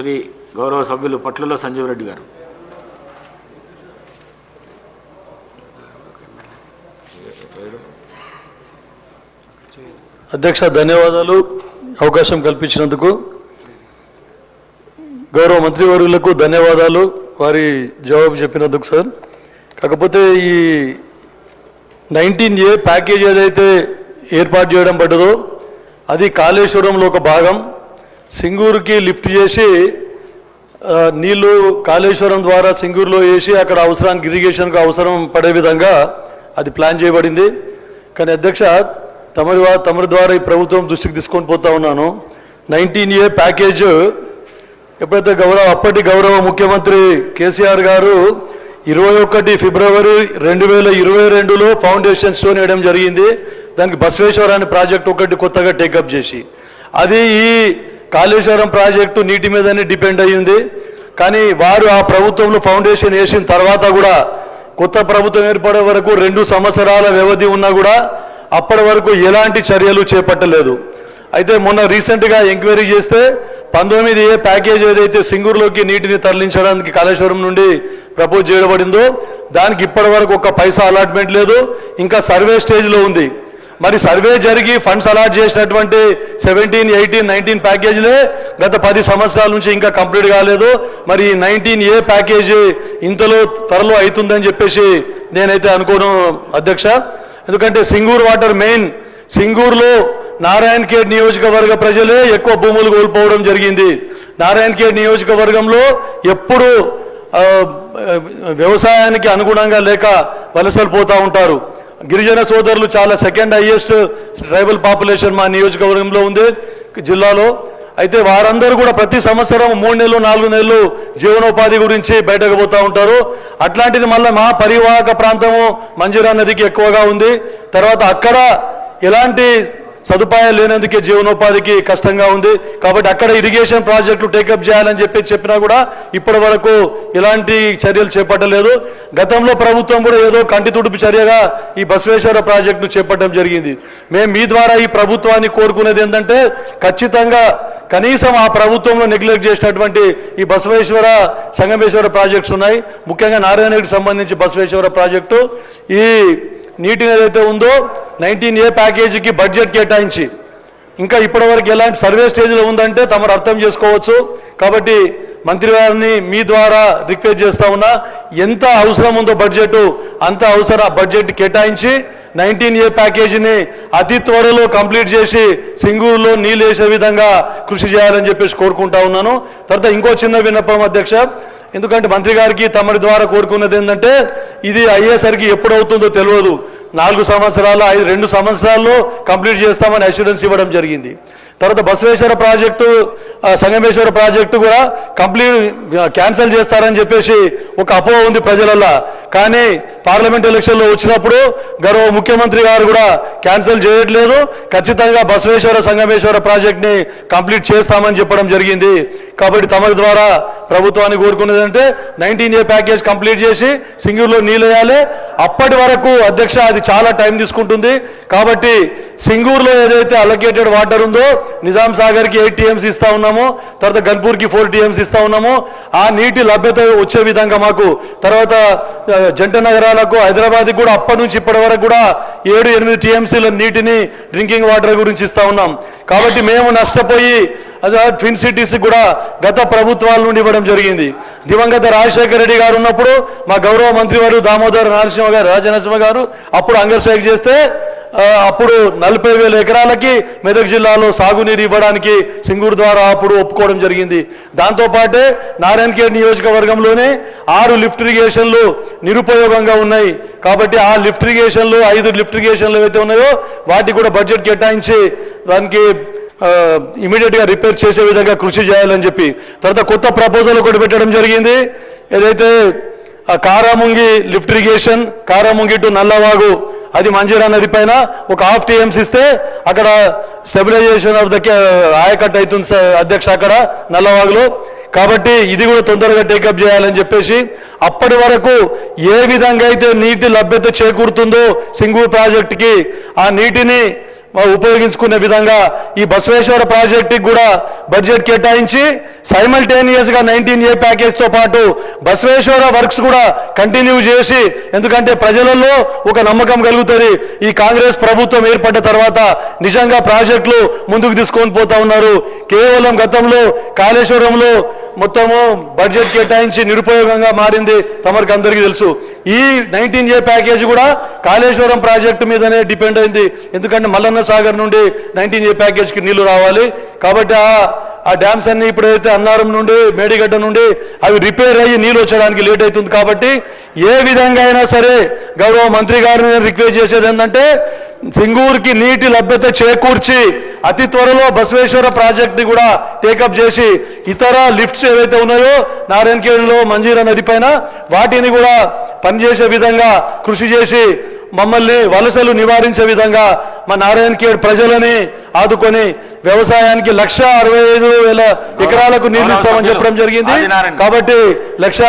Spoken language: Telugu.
శ్రీ గౌరవ సభ్యులు పట్లలో సంజీవ్ రెడ్డి గారు. అధ్యక్ష ధన్యవాదాలు. అవకాశం కల్పించినందుకు గౌరవ మంత్రివర్యులకు ధన్యవాదాలు. వారి జవాబు చెప్పినందుకు సార్. కాకపోతే ఈ నైన్టీన్ ఏ ప్యాకేజ్ ఏదైతే ఏర్పాటు చేయడం పడ్డదో అది కాళేశ్వరంలో ఒక భాగం. సింగూరుకి లిఫ్ట్ చేసి నీళ్ళు కాళేశ్వరం ద్వారా సింగూరులో వేసి అక్కడ అవసరానికి ఇరిగేషన్కు అవసరం పడే విధంగా అది ప్లాన్ చేయబడింది. కానీ అధ్యక్ష తమరి తమరి ద్వారా ఈ ప్రభుత్వం దృష్టికి తీసుకొని పోతా ఉన్నాను. నైన్టీన్ ఏ ప్యాకేజ్ ఎప్పుడైతే గౌరవ అప్పటి గౌరవ ముఖ్యమంత్రి కేసీఆర్ గారు ఇరవై ఒకటి ఫిబ్రవరి రెండు వేల ఇరవై రెండులో ఫౌండేషన్ స్టోన్ వేయడం జరిగింది. దానికి బసవేశ్వర అనే ప్రాజెక్ట్ ఒకటి కొత్తగా టేకప్ చేసి. అది ఈ కాళేశ్వరం ప్రాజెక్టు నీటి మీదనే డిపెండ్ అయ్యింది. కానీ వారు ఆ ప్రభుత్వంలో ఫౌండేషన్ వేసిన తర్వాత కూడా కొత్త ప్రభుత్వం ఏర్పడే వరకు రెండు సంవత్సరాల వ్యవధి ఉన్నా కూడా అప్పటి వరకు ఎలాంటి చర్యలు చేపట్టలేదు. అయితే మొన్న రీసెంట్గా ఎంక్వైరీ చేస్తే పంతొమ్మిది ఏ ప్యాకేజ్ ఏదైతే సింగూరులోకి నీటిని తరలించడానికి కాళేశ్వరం నుండి ప్రపోజ్ చేయబడిందో దానికి ఇప్పటి వరకు ఒక పైసా అలాట్మెంట్ లేదు. ఇంకా సర్వే స్టేజ్లో ఉంది. మరి సర్వే జరిగి ఫండ్స్ అలాట్ చేసినటువంటి సెవెంటీన్ ఎయిటీన్ నైన్టీన్ ప్యాకేజీలే గత పది సంవత్సరాల నుంచి ఇంకా కంప్లీట్ కాలేదు. మరి నైన్టీన్ ఏ ప్యాకేజీ ఇంతలో త్వరలో అవుతుందని చెప్పేసి నేనైతే అనుకోను అధ్యక్ష. ఎందుకంటే సింగూరు వాటర్ మెయిన్ సింగూరులో నారాయణ ఖేడ్ నియోజకవర్గ ప్రజలే ఎక్కువ భూములు కోల్పోవడం జరిగింది. నారాయణ ఖేడ్ నియోజకవర్గంలో ఎప్పుడు వ్యవసాయానికి అనుగుణంగా లేక వలసలు పోతూ ఉంటారు. గిరిజన సోదరులు చాలా సెకండ్ హైయెస్ట్ ట్రైబల్ పాపులేషన్ మా నియోజకవర్గంలో ఉంది జిల్లాలో. అయితే వారందరూ కూడా ప్రతి సంవత్సరం మూడు నెలలు నాలుగు నెలలు జీవనోపాధి గురించి బయటకు పోతూ ఉంటారు. అట్లాంటిది మళ్ళీ మా పరివాహక ప్రాంతము మంజీరా నదికి ఎక్కువగా ఉంది. తర్వాత అక్కడ ఎలాంటి సదుపాయాలు లేనందుకే జీవనోపాధికి కష్టంగా ఉంది. కాబట్టి అక్కడ ఇరిగేషన్ ప్రాజెక్టులు టేకప్ చేయాలని చెప్పి చెప్పినా కూడా ఇప్పటి వరకు ఎలాంటి చర్యలు చేపట్టలేదు. గతంలో ప్రభుత్వం కూడా ఏదో కంటి తుడుపు చర్యగా ఈ బసవేశ్వర ప్రాజెక్టు చేపట్టడం జరిగింది. మేము మీ ద్వారా ఈ ప్రభుత్వాన్ని కోరుకునేది ఏంటంటే ఖచ్చితంగా కనీసం ఆ ప్రభుత్వంలో నెగ్లెక్ట్ చేసినటువంటి ఈ బసవేశ్వర సంగమేశ్వర ప్రాజెక్ట్స్ ఉన్నాయి. ముఖ్యంగా నారాయణగిరికి సంబంధించి బసవేశ్వర ప్రాజెక్టు ఈ నీటిని ఏదైతే ఉందో నైన్టీన్ ఏ ప్యాకేజీకి బడ్జెట్ కేటాయించి ఇంకా ఇప్పటివరకు ఎలాంటి సర్వే స్టేజ్లో ఉందంటే తమరు అర్థం చేసుకోవచ్చు. కాబట్టి మంత్రి గారిని మీ ద్వారా రిక్వెస్ట్ చేస్తా ఉన్నా ఎంత అవసరం ఉందో బడ్జెట్ అంత అవసరం బడ్జెట్ కేటాయించి నైన్టీన్ ఏ ప్యాకేజీని అతి త్వరలో కంప్లీట్ చేసి సింగూరులో నీళ్ళు వేసే విధంగా కృషి చేయాలని చెప్పేసి కోరుకుంటా ఉన్నాను. తర్వాత ఇంకో చిన్న విన్నపం అధ్యక్ష ఎందుకంటే మంత్రి గారికి తమరి ద్వారా కోరుకున్నది ఏంటంటే ఇది అయ్యేసరికి ఎప్పుడు అవుతుందో తెలియదు. నాలుగు సంవత్సరాలు ఐదు రెండు సంవత్సరాల్లో కంప్లీట్ చేస్తామని అష్యూరెన్స్ ఇవ్వడం జరిగింది. తర్వాత బసవేశ్వర ప్రాజెక్టు సంగమేశ్వర ప్రాజెక్టు కూడా కంప్లీట్ క్యాన్సిల్ చేస్తారని చెప్పేసి ఒక అపోహ ఉంది ప్రజలల్లో. కానీ పార్లమెంట్ ఎలక్షన్లో వచ్చినప్పుడు గౌరవ ముఖ్యమంత్రి గారు కూడా క్యాన్సిల్ చేయట్లేదు. ఖచ్చితంగా బసవేశ్వర సంగమేశ్వర ప్రాజెక్ట్ని కంప్లీట్ చేస్తామని చెప్పడం జరిగింది. కాబట్టి తమ ద్వారా ప్రభుత్వాన్ని కోరుకున్నది అంటే నైన్టీన్ ఏ ప్యాకేజ్ కంప్లీట్ చేసి సింగూరులో నీళ్ళు వేయాలి. అప్పటి వరకు అధ్యక్ష అది చాలా టైం తీసుకుంటుంది. కాబట్టి సింగూరులో ఏదైతే అలొకేటెడ్ వాటర్ ఉందో నిజాం సాగర్కి ఎయిట్ టీఎంసీ ఇస్తా ఉన్నాము తర్వాత గన్పూర్కి ఫోర్ టీఎంసీ ఇస్తా ఉన్నాము. ఆ నీటి లభ్యత వచ్చే విధంగా మాకు తర్వాత జంట నగరాలకు హైదరాబాద్కి కూడా అప్పటి నుంచి ఇప్పటి వరకు కూడా ఏడు ఎనిమిది టీఎంసీల నీటిని డ్రింకింగ్ వాటర్ గురించి ఇస్తా ఉన్నాం. కాబట్టి మేము నష్టపోయి ట్విన్ సిటీస్ కూడా గత ప్రభుత్వాల నుండి ఇవ్వడం జరిగింది. దివంగత రాజశేఖర రెడ్డి గారు ఉన్నప్పుడు మా గౌరవ మంత్రి వారు దామోదర నరసింహ గారు రాజనరసింహ గారు అప్పుడు అంగర్ చేస్తే అప్పుడు నలభై వేల ఎకరాలకి మెదక్ జిల్లాలో సాగునీరు ఇవ్వడానికి సింగూరు ద్వారా అప్పుడు ఒప్పుకోవడం జరిగింది. దాంతోపాటే నారాయణఖేడ్ నియోజకవర్గంలోనే ఆరు లిఫ్ట్ ఇరిగేషన్లు నిరుపయోగంగా ఉన్నాయి. కాబట్టి ఆ లిఫ్ట్ ఇరిగేషన్లు ఐదు లిఫ్ట్ ఇరిగేషన్లు ఏవైతే ఉన్నాయో వాటికి కూడా బడ్జెట్ కేటాయించి దానికి ఇమీడియట్గా రిపేర్ చేసే విధంగా కృషి చేయాలని చెప్పి. తర్వాత కొత్త ప్రపోజల్ ఒకటి పెట్టడం జరిగింది. ఏదైతే ఆ Karamungi lift irrigation Karamungi to Nallavagu అది మంజీరా నది పైన ఒక హాఫ్ టీఎంస్ ఇస్తే అక్కడ స్టెబిలైజేషన్ ఆఫ్ ద ఆయకట్ అవుతుంది అధ్యక్ష అక్కడ నల్లవాగులో. కాబట్టి ఇది కూడా తొందరగా టేకప్ చేయాలని చెప్పేసి అప్పటి వరకు ఏ విధంగా అయితే నీటి లభ్యత చేకూరుతుందో సింగు ప్రాజెక్టుకి ఆ నీటిని ఉపయోగించుకునే విధంగా ఈ బసవేశ్వర ప్రాజెక్టుకి కూడా బడ్జెట్ కేటాయించి సైమల్టేనియస్గా నైన్టీన్ ఏ ప్యాకేజ్తో పాటు బసవేశ్వర వర్క్స్ కూడా కంటిన్యూ చేసి ఎందుకంటే ప్రజలలో ఒక నమ్మకం కలుగుతుంది. ఈ కాంగ్రెస్ ప్రభుత్వం ఏర్పడ్డ తర్వాత నిజంగా ప్రాజెక్టులు ముందుకు తీసుకొని పోతా ఉన్నారు. కేవలం గతంలో కాళేశ్వరంలో మొత్తము బడ్జెట్ కేటాయించి నిరుపయోగంగా మారింది తమరికి అందరికీ తెలుసు. ఈ నైన్టీన్ ఏ ప్యాకేజ్ కూడా కాళేశ్వరం ప్రాజెక్టు మీదనే డిపెండ్ అయింది. ఎందుకంటే మల్లన్న సాగర్ నుండి నైన్టీన్ ఏ ప్యాకేజ్ ప్యాకేజ్కి నీళ్ళు రావాలి. కాబట్టి ఆ ఆ డ్యామ్స్ అన్ని ఇప్పుడైతే అన్నారం నుండి మేడిగడ్డ నుండి అవి రిపేర్ అయ్యి నీళ్ళు వచ్చడానికి లేట్ అవుతుంది కాబట్టి ఏ విధంగా అయినా సరే గౌరవ మంత్రి గారిని నేను రిక్వెస్ట్ చేసేది ఏంటంటే సింగూరుకి నీటి లభ్యత చేకూర్చి అతి త్వరలో బసవేశ్వర ప్రాజెక్ట్ కూడా టేకప్ చేసి ఇతర లిఫ్ట్స్ ఏవైతే ఉన్నాయో నారాయణఖేడ్లో మంజీరా నది పైన వాటిని కూడా పనిచేసే విధంగా కృషి చేసి మమ్మల్ని వలసలు నివారించే విధంగా మా నారాయణకేడు ప్రజలని ఆదుకొని వ్యవసాయానికి లక్ష అరవై ఐదు వేల ఎకరాలకు నీళ్ళు ఇస్తామని చెప్పడం జరిగింది. కాబట్టి లక్ష